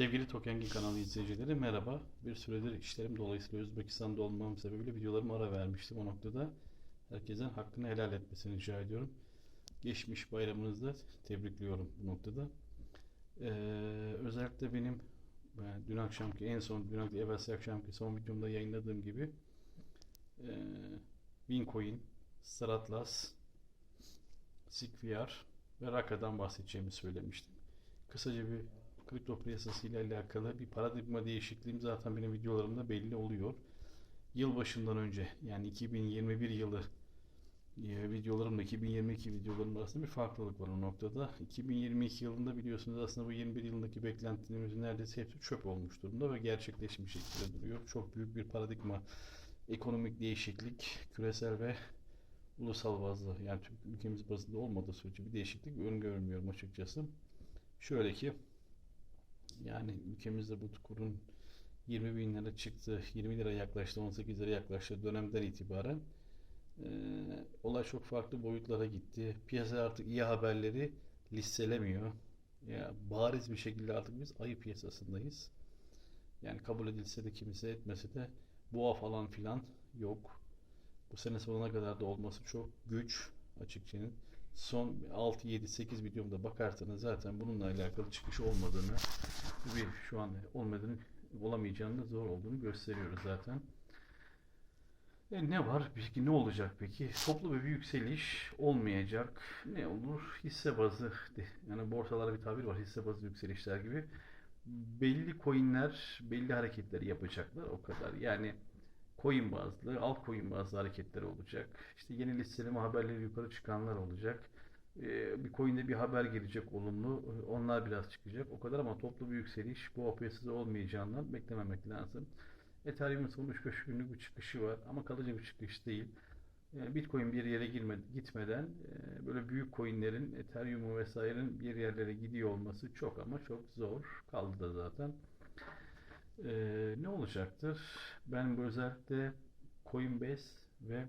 Sevgili Tokengi kanalı izleyicileri merhaba. Bir süredir işlerim dolayısıyla Özbekistan'da olmam sebebiyle videolarıma ara vermiştim. O noktada herkesin hakkını helal etmesini rica ediyorum. Geçmiş bayramınızda tebrikliyorum bu noktada. Ee, özellikle benim ben dün akşamki en son, dün akşam, evvelsi akşamki son videomda yayınladığım gibi e, Wincoin, Stratlas, SigVR ve Raka'dan bahsedeceğimi söylemiştim. Kısaca bir kripto piyasası ile alakalı bir paradigma değişikliğim zaten benim videolarımda belli oluyor. Yılbaşından önce yani 2021 yılı e, videolarımla 2022 videolarım arasında bir farklılık var o noktada. 2022 yılında biliyorsunuz aslında bu 21 yılındaki beklentilerimizin neredeyse hepsi çöp olmuş durumda ve gerçekleşmiş şekilde duruyor. Çok büyük bir paradigma ekonomik değişiklik, küresel ve ulusal bazda yani Türk ülkemiz bazında olmadığı sürece bir değişiklik öngörmüyorum açıkçası. Şöyle ki yani ülkemizde bu kurun 20 bin lira çıktı, 20 lira yaklaştı, 18 lira yaklaştı dönemden itibaren e, olay çok farklı boyutlara gitti. Piyasa artık iyi haberleri listelemiyor. Ya bariz bir şekilde artık biz ayı piyasasındayız. Yani kabul edilse de kimse etmese de boğa falan filan yok. Bu sene sonuna kadar da olması çok güç açıkçası. Son 6, 7, 8 videomda bakarsanız zaten bununla alakalı çıkış olmadığını bir şu an olmadığını olamayacağını zor olduğunu gösteriyoruz zaten. E ne var? Peki ne olacak peki? Toplu bir yükseliş olmayacak. Ne olur? Hisse bazı yani borsalarda bir tabir var. Hisse bazı yükselişler gibi. Belli coinler belli hareketleri yapacaklar o kadar. Yani coin bazlı, altcoin bazlı hareketleri olacak. İşte yeni listeleme haberleri yukarı çıkanlar olacak. Ee, bir coin'de bir haber gelecek olumlu. Onlar biraz çıkacak. O kadar ama toplu bir yükseliş bu piyasada olmayacağından beklememek lazım. Ethereum'un son 3-5 günlük bir çıkışı var ama kalıcı bir çıkış değil. Ee, Bitcoin bir yere girmedi, gitmeden e, böyle büyük coinlerin Ethereum'u vesairenin bir yerlere gidiyor olması çok ama çok zor. Kaldı da zaten. Ee, ne olacaktır? Ben bu özellikle Coinbase ve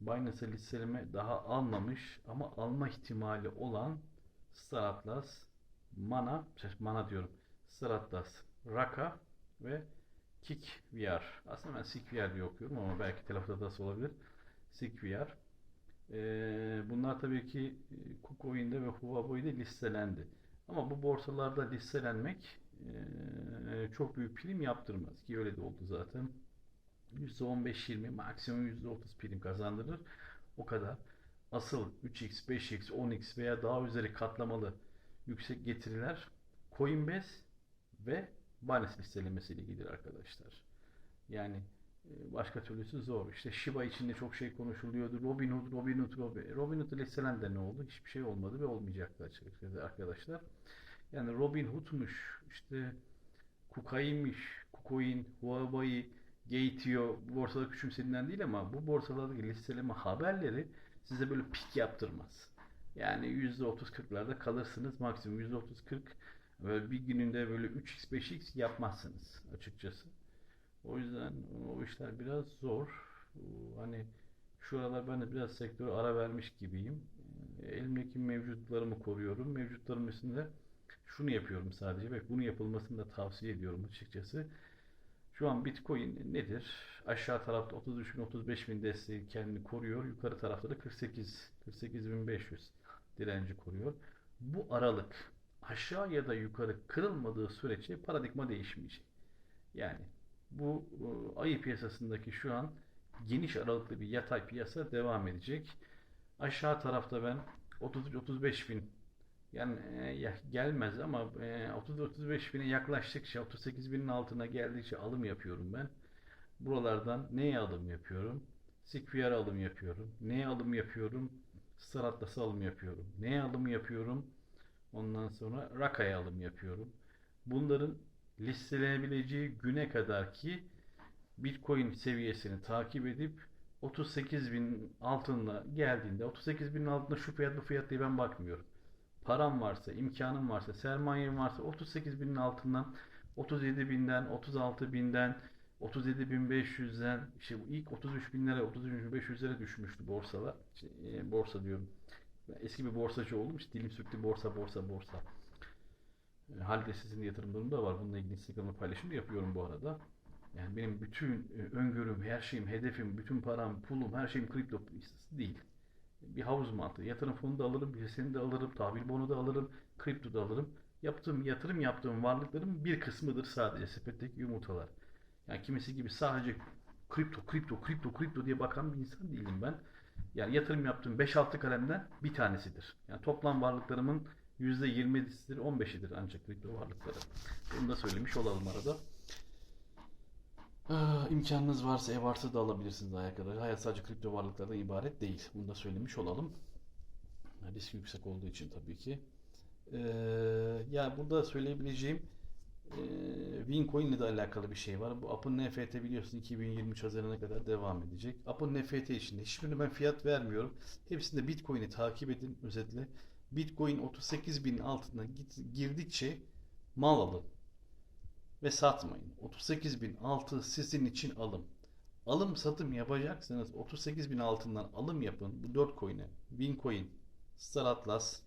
Binance'ı listeleme daha almamış ama alma ihtimali olan Stratlas, Mana, şey, Mana diyorum. Stratlas, Raka ve Kik VR. Aslında ben Sik VR diye okuyorum ama belki telaffuz hatası olabilir. Sik VR. Ee, bunlar tabii ki KuCoin'de ve Huobi'de listelendi. Ama bu borsalarda listelenmek çok büyük prim yaptırmaz ki öyle de oldu zaten. %15-20 maksimum %30 prim kazandırır. O kadar. Asıl 3x, 5x, 10x veya daha üzeri katlamalı yüksek getiriler Coinbase ve Binance listelemesiyle ilgili arkadaşlar. Yani başka türlüsü zor. İşte Shiba içinde çok şey konuşuluyordu. Robinhood, Robinhood, Robinhood. Robinhood listelen ne oldu? Hiçbir şey olmadı ve olmayacaktı açıkçası arkadaşlar. Yani Robinhood'muş, işte Kukai'miş, Kucoin, Huawei, Gateo bu borsada küçümsediğinden değil ama bu borsalardaki listeleme haberleri size böyle pik yaptırmaz. Yani %30-40'larda kalırsınız maksimum %30-40 böyle bir gününde böyle 3x 5x yapmazsınız açıkçası. O yüzden o işler biraz zor. Hani şu aralar ben de biraz sektöre ara vermiş gibiyim. Elimdeki mevcutlarımı koruyorum. Mevcutlarım üstünde şunu yapıyorum sadece ve bunu yapılmasını da tavsiye ediyorum açıkçası. Şu an Bitcoin nedir? Aşağı tarafta 33 bin 35 bin desteği kendini koruyor. Yukarı tarafta da 48 48.500 direnci koruyor. Bu aralık aşağı ya da yukarı kırılmadığı sürece paradigma değişmeyecek. Yani bu ayı piyasasındaki şu an geniş aralıklı bir yatay piyasa devam edecek. Aşağı tarafta ben 33-35 bin yani e, gelmez ama e, 30-35 bine yaklaştıkça 38 binin altına geldikçe alım yapıyorum ben. Buralardan neye alım yapıyorum? Sikviyar alım yapıyorum. Neye alım yapıyorum? Stratlas'a alım yapıyorum. Neye alım yapıyorum? Ondan sonra Raka'ya alım yapıyorum. Bunların listelenebileceği güne kadar ki Bitcoin seviyesini takip edip 38 bin altında geldiğinde 38 bin altında şu fiyat bu fiyat diye ben bakmıyorum param varsa, imkanım varsa, sermayem varsa 38 binin altından 37 binden, 36 binden, 37 bin 500'den işte ilk 33 binlere 33 bin 500'lere düşmüştü borsalar. İşte, e, borsa diyorum. Eski bir borsacı oldum. İşte dilim sürttü borsa borsa borsa. Ee, halde sizin yatırımlarım da var. Bununla ilgili Instagram'da paylaşım yapıyorum bu arada. Yani benim bütün e, öngörüm, her şeyim, hedefim, bütün param, pulum, her şeyim kripto değil. Bir havuz mantığı. Yatırım fonu da alırım, hissesini de alırım, tahvil bonu da alırım, kripto da alırım. Yaptığım yatırım yaptığım varlıklarım bir kısmıdır sadece sepetteki yumurtalar. Yani kimisi gibi sadece kripto, kripto, kripto, kripto diye bakan bir insan değilim ben. Yani yatırım yaptığım 5-6 kalemden bir tanesidir. Yani toplam varlıklarımın %20'sidir, 15'idir ancak kripto varlıkları. Bunu da söylemiş olalım arada. Ah, İmkanınız varsa ev arsa da alabilirsiniz arkadaşlar. Hayat sadece kripto varlıklardan ibaret değil. Bunu da söylemiş olalım. Risk yüksek olduğu için tabii ki. Ee, ya burada söyleyebileceğim e, Wincoin ile de alakalı bir şey var. Bu App'ın NFT biliyorsun 2023 Haziran'a kadar devam edecek. App'ın NFT içinde hiçbirine ben fiyat vermiyorum. Hepsinde Bitcoin'i takip edin özetle. Bitcoin 38 bin altına git, girdikçe mal alın ve satmayın. 38 bin altı sizin için alım. Alım satım yapacaksanız 38 bin altından alım yapın. Bu 4 coin'e. Wincoin, Star Atlas,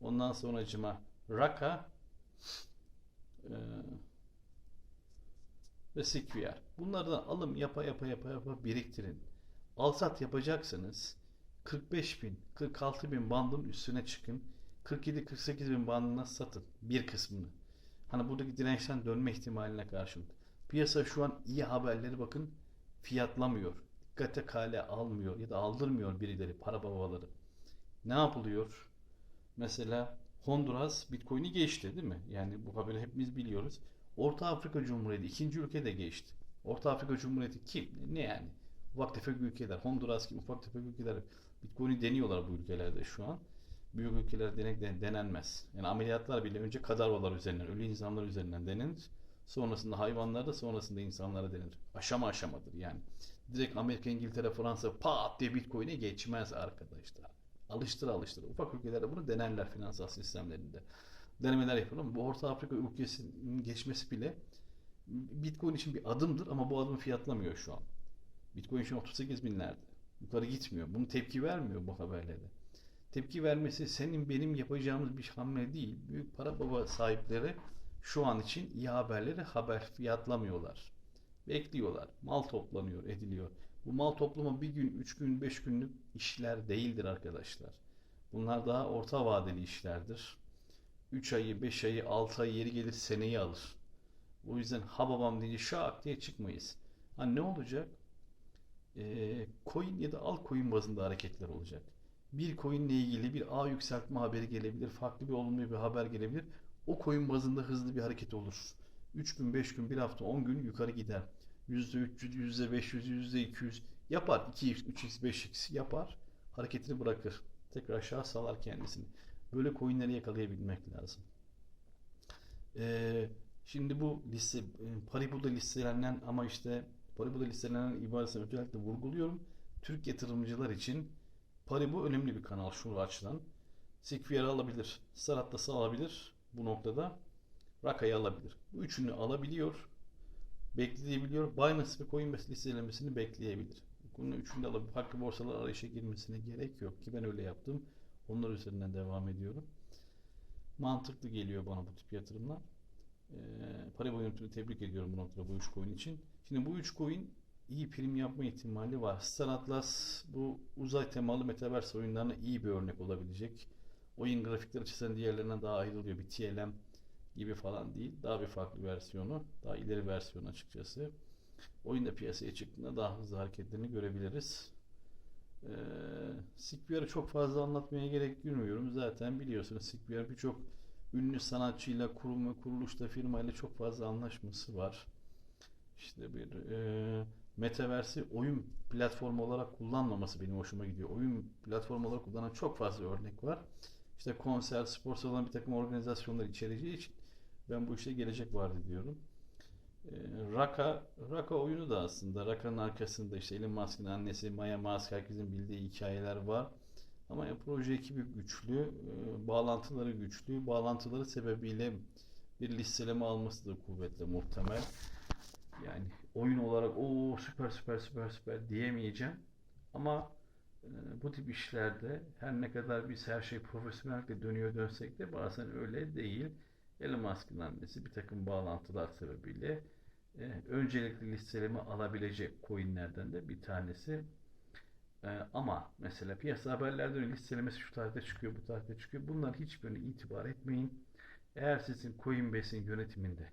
ondan sonracıma Raka eee, ve Sequoia. Bunlardan alım yapa yapa yapa yapa biriktirin. Alsat yapacaksanız 45 bin, 46 bin bandın üstüne çıkın. 47-48 bin bandına satın bir kısmını. Hani buradaki dirençten dönme ihtimaline karşılık. Piyasa şu an iyi haberleri bakın fiyatlamıyor. Dikkate kale almıyor ya da aldırmıyor birileri para babaları. Ne yapılıyor? Mesela Honduras Bitcoin'i geçti değil mi? Yani bu haberi hepimiz biliyoruz. Orta Afrika Cumhuriyeti ikinci ülke de geçti. Orta Afrika Cumhuriyeti kim? Ne yani? Ufak tefek ülkeler. Honduras gibi ufak tefek ülkeler. Bitcoin'i deniyorlar bu ülkelerde şu an. Büyük ülkeler denenmez. Yani ameliyatlar bile önce kadavralar üzerinden, ölü insanlar üzerinden denenir. Sonrasında hayvanlarda, sonrasında insanlara denir. Aşama aşamadır yani. Direkt Amerika, İngiltere, Fransa pat diye Bitcoin'e geçmez arkadaşlar. Alıştır alıştır. Ufak ülkelerde bunu denerler finansal sistemlerinde. Denemeler yapılır bu Orta Afrika ülkesinin geçmesi bile Bitcoin için bir adımdır ama bu adımı fiyatlamıyor şu an. Bitcoin şu an 38 binlerde. Yukarı gitmiyor. Bunu tepki vermiyor bu haberlere. Tepki vermesi senin benim yapacağımız bir hamle değil. Büyük para baba sahipleri şu an için iyi haberleri haber fiyatlamıyorlar. Bekliyorlar. Mal toplanıyor, ediliyor. Bu mal toplama bir gün, üç gün, beş günlük işler değildir arkadaşlar. Bunlar daha orta vadeli işlerdir. 3 ayı, 5 ayı, 6 ayı yeri gelir seneyi alır. O yüzden ha babam deyince şak diye çıkmayız. Ha ne olacak? Ee, coin ya da altcoin bazında hareketler olacak. Bir coin ile ilgili bir ağ yükseltme haberi gelebilir. Farklı bir olumlu bir haber gelebilir. O coin bazında hızlı bir hareket olur. 3 gün, 5 gün, 1 hafta, 10 gün yukarı gider. %300, %500, %200 yapar. 2x, 3x, 5x yapar. Hareketini bırakır. Tekrar aşağı salar kendisini. Böyle coinleri yakalayabilmek lazım. Ee, şimdi bu liste, e, Paribu'da listelenen ama işte Paribu'da listelenen ibaresini özellikle vurguluyorum. Türk yatırımcılar için Paribu önemli bir kanal şu açıdan. Sequoia'yı alabilir, Star Atlas'ı alabilir bu noktada. Raka'yı alabilir. Bu üçünü alabiliyor, bekleyebiliyor. Binance ve Coinbase listelemesini bekleyebilir. Bunun üçünü de alabilir. Farklı borsalar arayışa girmesine gerek yok ki ben öyle yaptım. Onlar üzerinden devam ediyorum. Mantıklı geliyor bana bu tip yatırımlar. Ee, Paribu yönetimini tebrik ediyorum bu noktada bu üç coin için. Şimdi bu üç coin iyi prim yapma ihtimali var. Star Atlas bu uzay temalı metaverse oyunlarına iyi bir örnek olabilecek. Oyun grafikler açısından diğerlerinden daha ayrılıyor. Bir TLM gibi falan değil. Daha bir farklı versiyonu. Daha ileri versiyonu açıkçası. Oyun da piyasaya çıktığında daha hızlı hareketlerini görebiliriz. Ee, çok fazla anlatmaya gerek duymuyorum. Zaten biliyorsunuz Sequoia birçok ünlü sanatçıyla, kurum ve kuruluşla, firmayla çok fazla anlaşması var. İşte bir e, Metaverse'i oyun platformu olarak kullanmaması benim hoşuma gidiyor. Oyun platformu olarak kullanan çok fazla örnek var. İşte konser, spor salonu bir takım organizasyonlar içereceği için ben bu işte gelecek vardı diyorum. E, Raka, Raka oyunu da aslında Raka'nın arkasında işte Elon Musk'ın annesi Maya Musk herkesin bildiği hikayeler var. Ama ya, proje ekibi güçlü, e, bağlantıları güçlü. Bağlantıları sebebiyle bir listeleme alması da kuvvetle muhtemel. Yani oyun olarak o süper süper süper süper diyemeyeceğim. Ama e, bu tip işlerde her ne kadar biz her şey profesyonellikle dönüyor dönsek de bazen öyle değil. Elon Musk'ın annesi bir takım bağlantılar sebebiyle e, öncelikli listeleme alabilecek coinlerden de bir tanesi. E, ama mesela piyasa haberlerden listelemesi şu tarihte çıkıyor, bu tarihte çıkıyor. Bunlar hiçbirine itibar etmeyin. Eğer sizin Coinbase'in yönetiminde,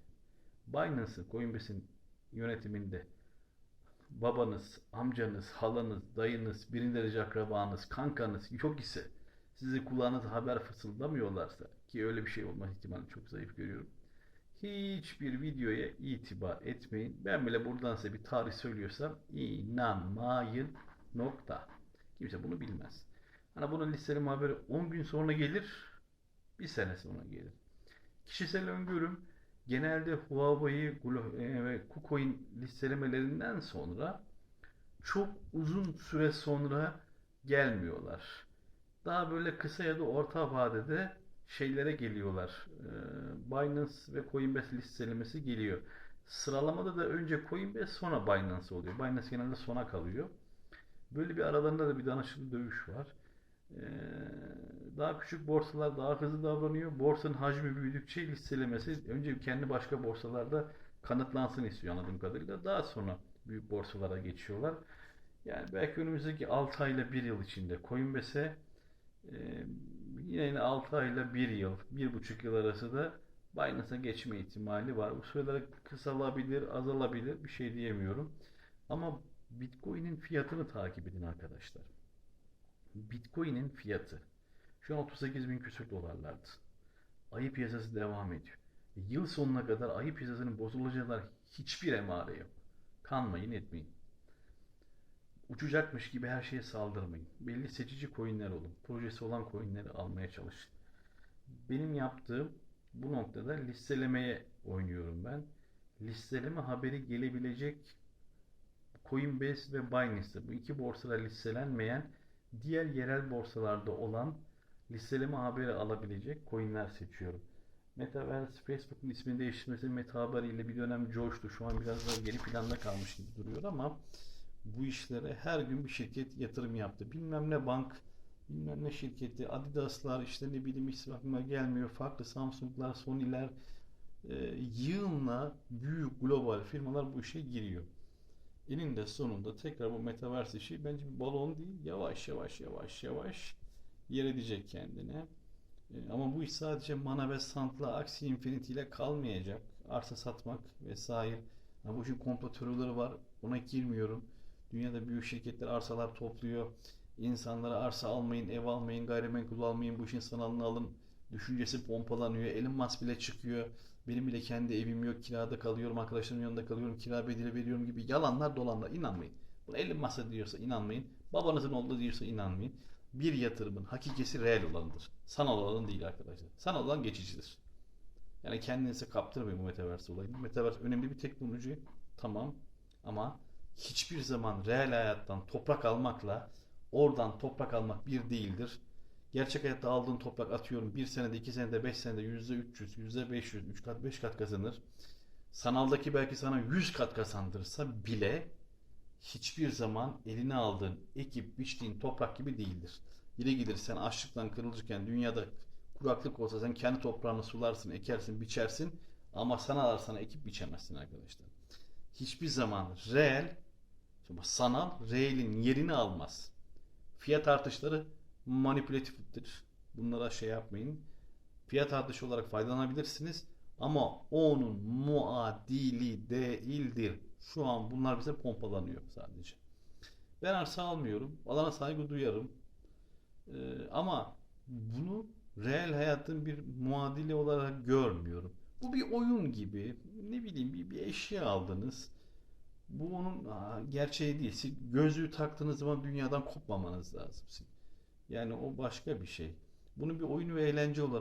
Binance'ın Coinbase'in yönetiminde babanız, amcanız, halanız, dayınız, birinci derece akrabanız, kankanız yok ise size kulağınıza haber fısıldamıyorlarsa ki öyle bir şey olma ihtimali çok zayıf görüyorum. Hiçbir videoya itibar etmeyin. Ben bile buradan size bir tarih söylüyorsam inanmayın nokta. Kimse bunu bilmez. Hani bunun listeleme haberi 10 gün sonra gelir, bir sene sonra gelir. Kişisel öngörüm genelde Huawei e, ve KuCoin listelemelerinden sonra çok uzun süre sonra gelmiyorlar. Daha böyle kısa ya da orta vadede şeylere geliyorlar. Ee, Binance ve Coinbase listelemesi geliyor. Sıralamada da önce Coinbase sonra Binance oluyor. Binance genelde sona kalıyor. Böyle bir aralarında da bir danışıklı dövüş var. Ee, daha küçük borsalar daha hızlı davranıyor. Borsanın hacmi büyüdükçe listelemesi önce kendi başka borsalarda kanıtlansın istiyor anladığım kadarıyla. Daha sonra büyük borsalara geçiyorlar. Yani belki önümüzdeki 6 ayla 1 yıl içinde Coinbase'e e, yine 6 ayla 1 yıl, 1,5 yıl arası da Binance'a geçme ihtimali var. Bu süreler kısalabilir, azalabilir bir şey diyemiyorum. Ama Bitcoin'in fiyatını takip edin arkadaşlar. Bitcoin'in fiyatı şu an 38 bin küsür dolarlardı. Ayı piyasası devam ediyor. Yıl sonuna kadar ayı piyasasının bozulacağına hiçbir emare yok. Kanmayın etmeyin. Uçacakmış gibi her şeye saldırmayın. Belli seçici coinler olun. Projesi olan coinleri almaya çalışın. Benim yaptığım bu noktada listelemeye oynuyorum ben. Listeleme haberi gelebilecek Coinbase ve Binance'de bu iki borsada listelenmeyen diğer yerel borsalarda olan listeleme haberi alabilecek coinler seçiyorum. Metaverse, Facebook'un ismini değiştirmesi Meta haberiyle bir dönem coştu. Şu an biraz daha geri planda kalmış gibi duruyor ama bu işlere her gün bir şirket yatırım yaptı. Bilmem ne bank, bilmem ne şirketi, Adidas'lar işte ne bileyim isim aklıma gelmiyor. Farklı Samsung'lar, Sony'ler e, yığınla büyük global firmalar bu işe giriyor. Eninde sonunda tekrar bu Metaverse işi bence bir balon değil. Yavaş yavaş yavaş yavaş yer edecek kendine. E, Ama bu iş sadece mana ve santla, aksi infinity ile kalmayacak. Arsa satmak vesaire. Ha, bu işin komplo teorileri var. Ona girmiyorum. Dünyada büyük şirketler arsalar topluyor. İnsanlara arsa almayın, ev almayın, gayrimenkul almayın, bu işin sanalını alın. Düşüncesi pompalanıyor. Elon Musk bile çıkıyor. Benim bile kendi evim yok, kirada kalıyorum, arkadaşlarımın yanında kalıyorum, kira bedeli veriyorum gibi yalanlar dolanlar. İnanmayın. Bunu Elon Musk diyorsa inanmayın. Babanızın olduğu diyorsa inanmayın. Bir yatırımın hakikisi reel olanıdır. Sanal olan değil arkadaşlar. Sanal olan geçicidir. Yani kendinizi kaptırmayın bu Metaverse olayını. Metaverse önemli bir teknoloji. Tamam. Ama hiçbir zaman reel hayattan toprak almakla oradan toprak almak bir değildir. Gerçek hayatta aldığın toprak atıyorum bir senede, iki senede, beş senede yüzde 300, yüzde 500, 3 kat, 5 kat kazanır. Sanaldaki belki sana 100 kat kazandırsa bile hiçbir zaman eline aldığın, ekip biçtiğin toprak gibi değildir. Yine gider sen açlıktan kırılırken dünyada kuraklık olsa sen kendi toprağını sularsın, ekersin, biçersin ama sana sana ekip biçemezsin arkadaşlar. Hiçbir zaman reel, sanal reelin yerini almaz. Fiyat artışları manipülatiftir. Bunlara şey yapmayın. Fiyat artışı olarak faydalanabilirsiniz ama onun muadili değildir. Şu an bunlar bize pompalanıyor sadece. Ben arsa almıyorum. Alana saygı duyarım. Ee, ama bunu reel hayatın bir muadili olarak görmüyorum. Bu bir oyun gibi. Ne bileyim bir, bir eşya aldınız. Bu onun aa, gerçeği değil. Siz gözlüğü taktığınız zaman dünyadan kopmamanız lazım. Yani o başka bir şey. Bunu bir oyun ve eğlence olarak